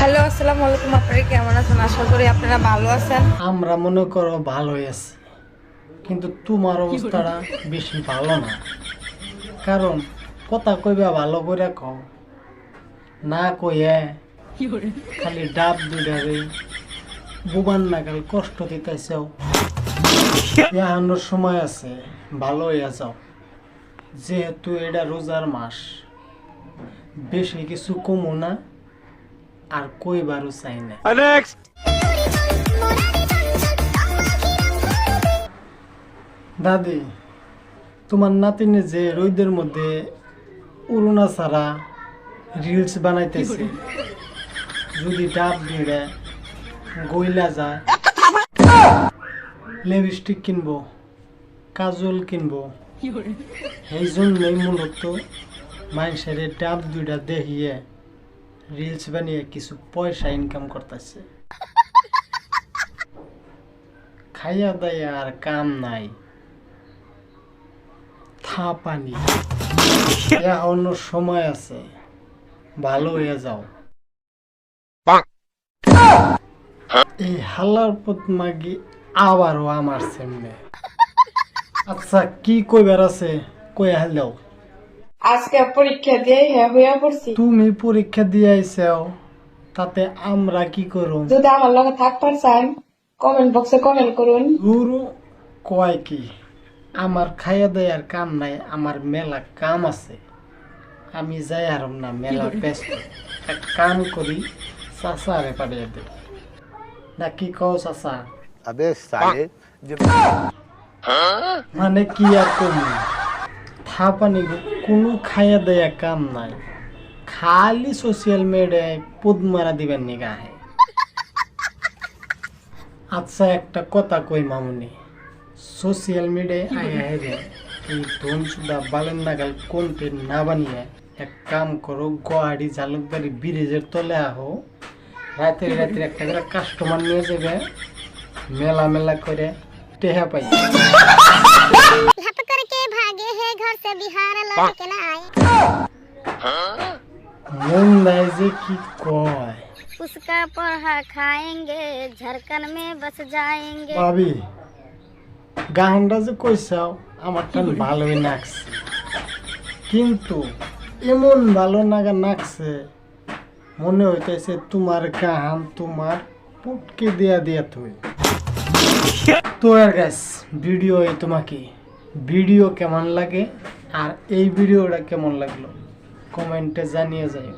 Hello আসসালামু আলাইকুম আপনারা কেমন আছেন? আশা করি আপনারা ভালো আছেন। আমরা মনে করো ভালোই আছি কিন্তু তোমার অবস্থাটা বেশি ভালো না। কারণ কথা কইবা ভালো করে কও না কইয়ে খালি ডাব দুইটারে বুবান নাগাল কষ্ট দিতেছেও। এহানোর সময় আছে ভালো হইয়া যাও যেহেতু এটা রোজার মাস বেশি কিছু কমো না। আর কইবারও চাই না। দাদি তোমার নাতিনে যে রোদের মধ্যে উড়ুনা ছাড়া রিলস বানাইতেছে যদি ডাব দিয়ে গইলা যায় লিপস্টিক কিনবো কাজল কিনবো এই জন্যই মূলত মানুষের ডাব দুইটা দেখিয়ে রিলস বানিয়ে কিছু পয়সা ইনকাম করতেছে। খাইয়া দাইয়া আর কাম নাই। থা পানি। অন্য সময় আছে। ভালো হয়ে যাও। এই হাল্লার পথ মাগি আবারও আমার সামনে। আচ্ছা কি কইবার আছে? কই হাল্লাও আজকে পরীক্ষা দিয়ে হইয়া পড়ছি। তুমি পরীক্ষা দিয়ে আইসাও তাতে আমরা কি করুন? যদি আমার লগে থাকবার চান কমেন্ট বক্সে কমেন্ট করুন। গুরু কয় কি আমার খাইয়া দেয়ার কাম নাই আমার মেলা কাম আছে। আমি যাই হারম না মেলা ব্যস্ত। এক কাম করি চাচা রে দে। না কি কও চাচা? আবে সালে মানে কি আর কমি থাপানি কোনো খাইয়া দেয়া কাম নাই। খালি সোশ্যাল মিডিয়ায় পুদ মারা দিবেন নিগা হে আচ্ছা একটা কথা কই মামুনি। সোশ্যাল মিডিয়ায় আয়া হেরে এই ধন সুদা বালেন নাগাল কন্টেন্ট না বানিয়ে এক কাম করো গুয়াহাটি ঝালুকবাড়ি ব্রিজের তলে আহো। রাতে রাতে একটা করে কাস্টমার নিয়ে যাবে মেলা মেলা করে টেহা পাই से बिहार लौट के ना आए মন নাই যে কি কয় उसका पढ़ा खाएंगे झरकन में बस जाएंगे ভাবি গানটা যে কইসাও আমার টান ভালোই নাকছে কিন্তু এমন ভালো নাগা নাকছে মনে হইতেছে তোমার গান তোমার পুটকে দিয়া দিয়া তুই তো আর গাছ ভিডিও এই তোমাকে ভিডিও কেমন লাগে আর এই ভিডিওটা কেমন লাগল? কমেন্টে জানিয়ে যাই